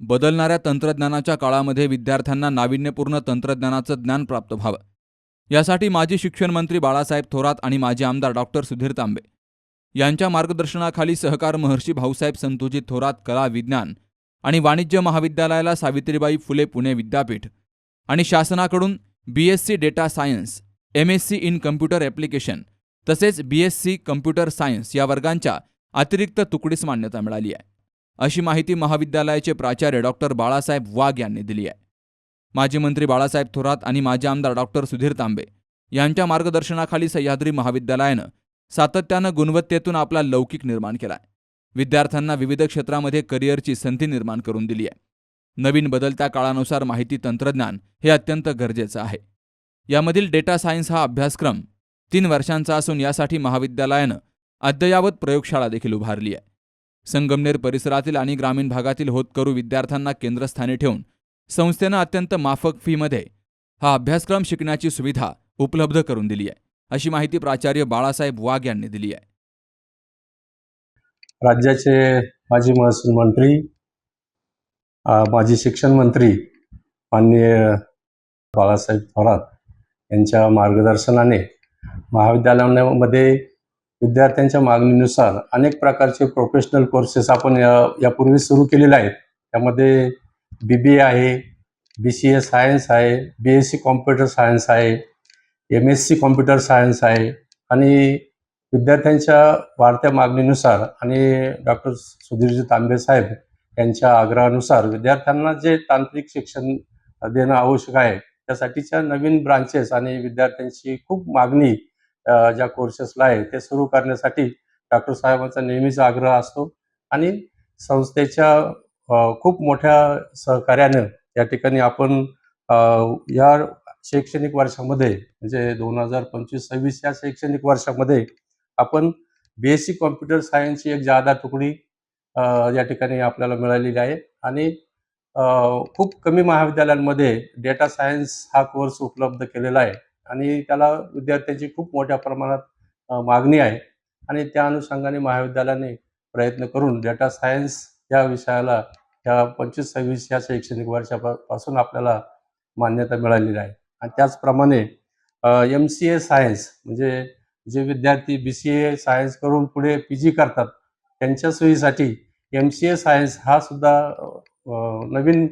बदलणाऱ्या तंत्रज्ञानाच्या काळामध्ये विद्यार्थ्यांना नाविन्यपूर्ण तंत्रज्ञानाचं ज्ञान प्राप्त व्हावं. यासाठी माजी शिक्षण मंत्री बाळासाहेब थोरात आणि माजी आमदार डॉक्टर सुधीर तांबे यांच्या मार्गदर्शनाखाली सहकार महर्षी भाऊसाहेब संतोजी थोरात कला विज्ञान आणि वाणिज्य महाविद्यालयाला सावित्रीबाई फुले पुणे विद्यापीठ आणि शासनाकडून B S C data science M S C in computer application तसेच B S C computer science या वर्गांच्या अतिरिक्त तुकडीस मान्यता मिळाली आहे. अशी माहिती महाविद्यालयाचे प्राचार्य डॉक्टर बाळासाहेब वाघ यांनी दिली आहे. माजी मंत्री बाळासाहेब थोरात आणि माजी आमदार डॉक्टर सुधीर तांबे यांच्या मार्गदर्शनाखाली सह्याद्री महाविद्यालयानं सातत्यानं गुणवत्तेतून आपला लौकिक निर्माण केलाय. विद्यार्थ्यांना विविध क्षेत्रामध्ये करिअरची संधी निर्माण करून दिली आहे. नवीन बदलत्या काळानुसार माहिती तंत्रज्ञान हे अत्यंत गरजेचं आहे. यामधील डेटा सायन्स हा अभ्यासक्रम तीन वर्षांचा असून यासाठी महाविद्यालयानं अद्ययावत प्रयोगशाळा देखील उभारली आहे. संगमनेर परिसरातील आणि ग्रामीण भागातील होतकरू विद्यार्थ्यांना केंद्रस्थानी ठेवून संस्थेनं अत्यंत माफक फीमध्ये हा अभ्यासक्रम शिकण्याची सुविधा उपलब्ध करून दिली आहे. अशी माहिती प्राचार्य बाळासाहेब वाघ यांनी दिली आहे. राज्याचे माजी महसूल मंत्री माजी शिक्षण मंत्री माननीय बाळासाहेब थोरात यांच्या मार्गदर्शनाने महाविद्यालयामध्ये विद्यार्थ्यांच्या मागणीनुसार अनेक प्रकारचे प्रोफेशनल कोर्सेस आपण या यापूर्वी सुरू केलेले आहेत. त्यामध्ये बी बी ए आहे बी सी ए सायन्स आहे B S C computer science आहे M S C computer science आहे आणि विद्यार्थ्यांच्या वाढत्या मागणीनुसार आणि डॉक्टर सुधीरजी तांबे साहेब यांच्या आग्रहानुसार विद्यार्थ्यांना जे तांत्रिक शिक्षण देणं आवश्यक आहे त्यासाठीच्या नवीन ब्रांचेस आणि विद्यार्थ्यांची खूप मागणी ज्या कोर्सेसला आहे ते सुरू करण्यासाठी डॉक्टर साहेबांचा नेहमीच आग्रह असतो. आणि संस्थेच्या खूप मोठ्या सहकार्यानं या ठिकाणी आपण या शैक्षणिक वर्षामध्ये म्हणजे दोन हजार पंचवीस सव्वीस या शैक्षणिक वर्षामध्ये आपण बी एस सी कॉम्प्युटर सायन्सची एक जादा तुकडी या ठिकाणी आपल्याला मिळालेली आहे. आणि खूप कमी महाविद्यालयांमध्ये डेटा सायन्स हा कोर्स उपलब्ध केलेला आहे. आणि त्याला विद्यार्थ्यांची खूप मोठ्या प्रमाणात मागणी आहे. आणि त्या अनुषंगाने महाविद्यालयाने प्रयत्न करून डेटा सायन्स या विषयाला या पंचवीस सव्वीस या शैक्षणिक वर्षापासून आपल्याला मान्यता मिळालेली आहे. आणि त्याचप्रमाणे एम सी ए सायन्स म्हणजे जे विद्यार्थी बी सी ए सायन्स करून पुढे पी जी करतात त्यांच्या सोयीसाठी एम सी ए सायन्स हा सुद्धा नवीन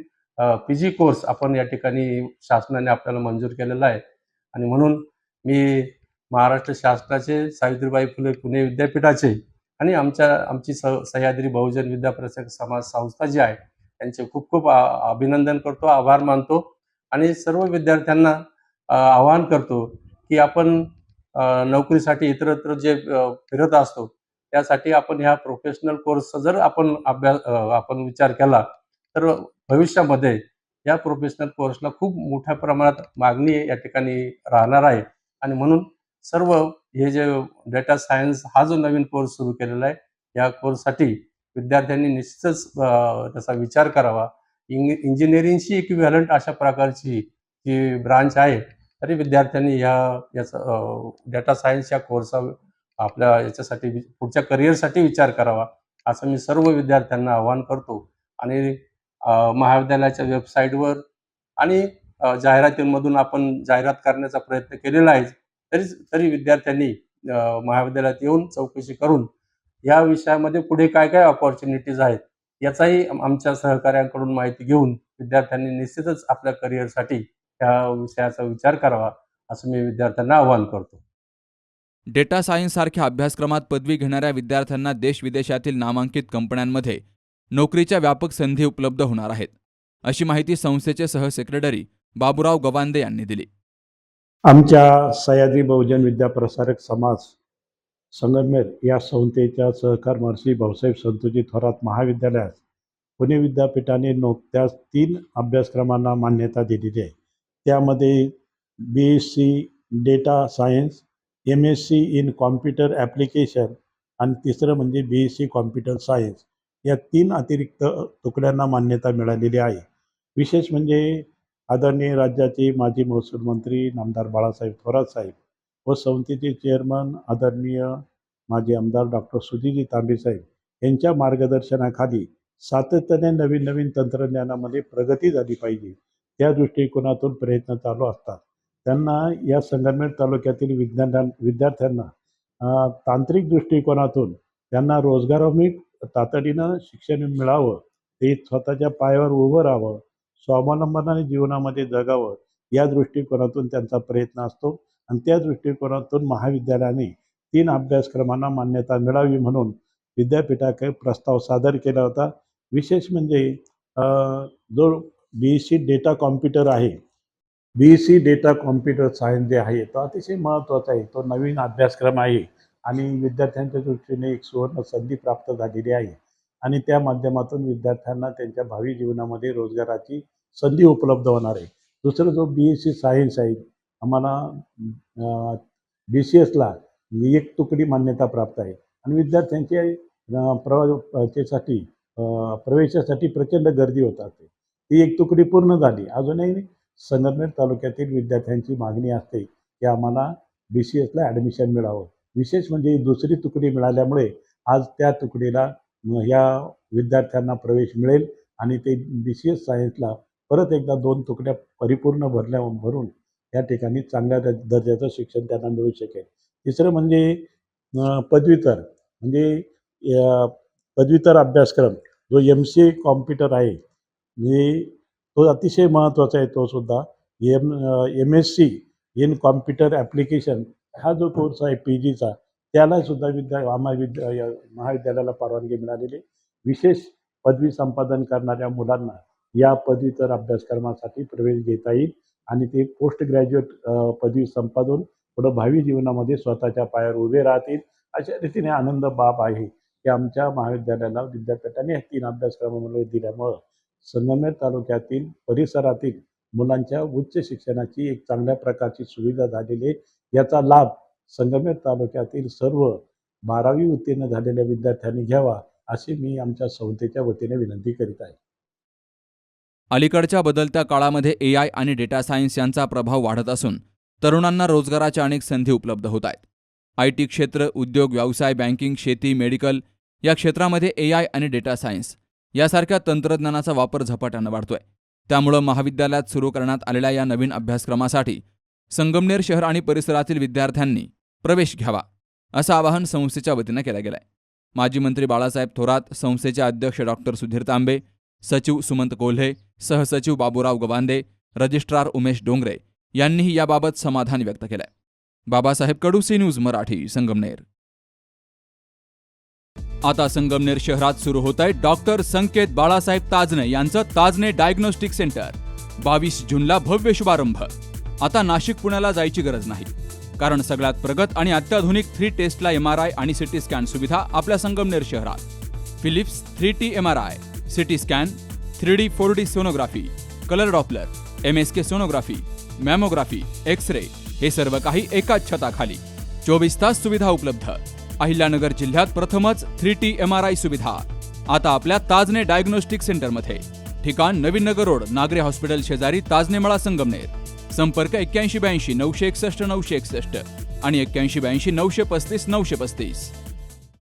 पी जी कोर्स आपण या ठिकाणी शासनाने आपल्याला मंजूर केलेला आहे. आणि म्हणून मी महाराष्ट्र शासनाचे सावित्रीबाई फुले पुणे विद्यापीठाचे आणि आमच्या आमची स सह्याद्री बहुजन विद्याप्रसारक समाज संस्था जी आहे त्यांचे खूप खूप अभिनंदन करतो आभार मानतो आणि सर्व विद्यार्थ्यांना आवाहन करतो की आपण नोकरीसाठी इतरत्र जे फिरत असतो त्यासाठी आपण ह्या प्रोफेशनल कोर्सचा जर आपण अभ्यास आपण विचार केला तर भविष्यामध्ये या प्रोफेशनल कोर्सला खूप मोठ्या प्रमाणात मागणी या ठिकाणी राहणार आहे. आणि म्हणून सर्व हे जे डेटा सायन्स हा जो नवीन कोर्स सुरू केलेला आहे या कोर्ससाठी विद्यार्थ्यांनी निश्चितच त्याचा विचार करावा. इंग एक इक्विव्हॅलंट अशा प्रकारची जी ब्रांच आहे तरी विद्यार्थ्यांनी ह्या याचा डेटा सायन्स या कोर्सचा आपल्या याच्यासाठी वि- पुढच्या करिअरसाठी विचार करावा असं मी सर्व विद्यार्थ्यांना आवाहन करतो. आणि महाविद्यालयाच्या वेबसाईटवर आणि जाहिरातींमधून आपण जाहिरात करण्याचा प्रयत्न केलेला आहे. तरी तरी विद्यार्थ्यांनी महाविद्यालयात येऊन चौकशी करून या विषयामध्ये पुढे काय काय ऑपॉर्च्युनिटीज आहेत याचाही आमच्या सहकाऱ्यांकडून माहिती घेऊन विद्यार्थ्यांनी निश्चितच आपल्या करिअरसाठी या विषयाचा विचार करावा असं मी विद्यार्थ्यांना आवाहन करतो. डेटा सायन्स सारख्या अभ्यासक्रमात पदवी घेणाऱ्या विद्यार्थ्यांना देश विदेशातील नामांकित कंपन्यांमध्ये नोकरीच्या व्यापक संधी उपलब्ध होणार आहेत अशी माहिती संस्थेचे सहसेक्रेटरी बाबुराव गवांदे यांनी दिली. आमच्या सह्याद्री बहुजन विद्याप्रसारक समाज संगमनेर या संस्थेच्या सहकार महर्षी भाऊसाहेब संतोजी थोरात महाविद्यालयास पुणे विद्यापीठाने नुकत्याच तीन अभ्यासक्रमांना मान्यता दिलेली आहे. त्यामध्ये B S C data science M S C in computer application आणि तिसरं म्हणजे B S C computer science या तीन अतिरिक्त तुकड्यांना मान्यता मिळालेली आहे. विशेष म्हणजे आदरणीय राज्याचे माजी महसूल मंत्री नामदार बाळासाहेब थोरात साहेब व संस्थेचे चेअरमन आदरणीय माजी आमदार डॉक्टर सुधीजी तांबे साहेब यांच्या मार्गदर्शनाखाली सातत्याने नवीन नवीन तंत्रज्ञानामध्ये प्रगती झाली पाहिजे. त्या दृष्टिकोनातून प्रयत्न चालू असतात. त्यांना या संगमनेर तालुक्यातील विज्ञान विद्यार्थ्यांना तांत्रिक दृष्टिकोनातून त्यांना रोजगाराभिमुख तातडीनं शिक्षण मिळावं ते स्वतःच्या पायावर उभं राहावं स्वावलंबनाने जीवनामध्ये जगावं या दृष्टिकोनातून त्यांचा प्रयत्न असतो. आणि त्या दृष्टिकोनातून महाविद्यालयाने तीन अभ्यासक्रमांना मान्यता मिळावी म्हणून विद्यापीठाकडे प्रस्ताव सादर केला होता. विशेष म्हणजे जो बी सी डेटा कॉम्प्युटर आहे B C data computer science जे आहे तो अतिशय महत्त्वाचा आहे. तो नवीन अभ्यासक्रम आहे. आणि विद्यार्थ्यांच्या दृष्टीने एक सुवर्ण संधी प्राप्त झालेली आहे. आणि त्या माध्यमातून विद्यार्थ्यांना त्यांच्या भावी जीवनामध्ये रोजगाराची संधी उपलब्ध होणार आहे. दुसरं जो बी एस सी सायन्स आहे आम्हाला बी सी एसला एक तुकडी मान्यता प्राप्त आहे. आणि विद्यार्थ्यांच्या अं, प्रवा प्रवेशासाठी प्रचंड गर्दी होत असते. ती एक तुकडी पूर्ण झाली. अजूनही संगमनेर तालुक्यातील विद्यार्थ्यांची मागणी असते की आम्हाला बी सी एसला ॲडमिशन मिळावं. विशेष म्हणजे दुसरी तुकडी मिळाल्यामुळे आज त्या तुकडीला ह्या विद्यार्थ्यांना प्रवेश मिळेल आणि ते बी सी एस सायन्सला परत एकदा दोन तुकड्या परिपूर्ण भरल्या भरून या ठिकाणी चांगल्या दर्जाचं शिक्षण त्यांना मिळू शकेल. तिसरं म्हणजे पदवीतर पदव्युत्तर म्हणजे अं, पदव्युत्तर अभ्यासक्रम जो एम सी ए कॉम्प्युटर आहे म्हणजे तो अतिशय महत्त्वाचा आहे तो सुद्धा. M M S C in computer application हा जो कोर्स आहे पी जीचा त्याला सुद्धा विद्या आम्हा विद्या महाविद्यालयाला परवानगी मिळालेली आहे. विशेष पदवी संपादन करणाऱ्या मुलांना या पदवीतर अभ्यासक्रमासाठी प्रवेश घेता येईल आणि ते पोस्ट ग्रॅज्युएट पदवी संपादून पुढं भावी जीवनामध्ये स्वतःच्या पायावर उभे राहतील अशा रीतीने आनंद बाब आहे की आमच्या महाविद्यालयाला विद्यापीठाने तीन अभ्यासक्रमामध्ये दिल्यामुळं संगमेर तालुक्यातील परिसरातील मुलांच्या उच्च शिक्षणाची एक चांगल्या प्रकारची सुविधा झालेली आहे याचा लाभ संगमेर तालुक्यातील सर्व बारावी उत्तीर्ण झालेल्या विद्यार्थ्यांनी घ्यावा अशी मी आमच्या संस्थेच्या वतीने विनंती करीत आहे. अलीकडच्या बदलत्या काळामध्ये ए आय आणि डेटा सायन्स यांचा प्रभाव वाढत असून तरुणांना रोजगाराच्या अनेक संधी उपलब्ध होत आहेत. आय टी क्षेत्र उद्योग व्यवसाय बँकिंग शेती मेडिकल या क्षेत्रामध्ये ए आय आणि डेटा सायन्स यासारख्या तंत्रज्ञानाचा वापर झपाट्यानं वाढतोय. त्यामुळं महाविद्यालयात सुरू करण्यात आलेल्या या नवीन अभ्यासक्रमासाठी संगमनेर शहर आणि परिसरातील विद्यार्थ्यांनी प्रवेश घ्यावा असं आवाहन संस्थेच्या वतीनं केलं गेलंय. माजी मंत्री बाळासाहेब थोरात संस्थेचे अध्यक्ष डॉक्टर सुधीर तांबे सचिव सुमंत कोल्हे सहसचिव बाबूराव गवांदे रजिस्ट्रार उमेश डोंगरे यांनीही याबाबत समाधान व्यक्त केलंय. Babasaheb Kadu C news Marathi Sangamner. आता संगमनेर शहरात सुरू होत आहे डॉक्टर संकेत बाळासाहेब ताजने यांचं ताजने डायग्नोस्टिक सेंटर. बावीस जूनला भव्य शुभारंभ. आता नाशिक पुण्याला जायची गरज नाही. कारण सगळ्यात प्रगत आणि अत्याधुनिक three tesla M R I आणि सिटी स्कॅन सुविधा आपल्या संगमनेर शहरात. Philips three T M R I CT scan three D four D sonography colour doppler M S K sonography mammography X ray हे सर्व काही एकाच छताखाली. चोवीस तास सुविधा उपलब्ध. अहिल्यानगर जिल्ह्यात प्रथमच three T M R I सुविधा. आता आपल्या ताजने डायग्नोस्टिक सेंटरमध्ये ठिकाण नवीन नगर रोड नागरे हॉस्पिटल शेजारी ताजनेमळा संगमनेर. संपर्क एक्क्याऐंशी ब्याऐंशी नऊशे एकसष्ट नऊशे एकसष्ट आणि एक्क्याऐंशी ब्याऐंशी नऊशे पस्तीस नऊशे पस्तीस.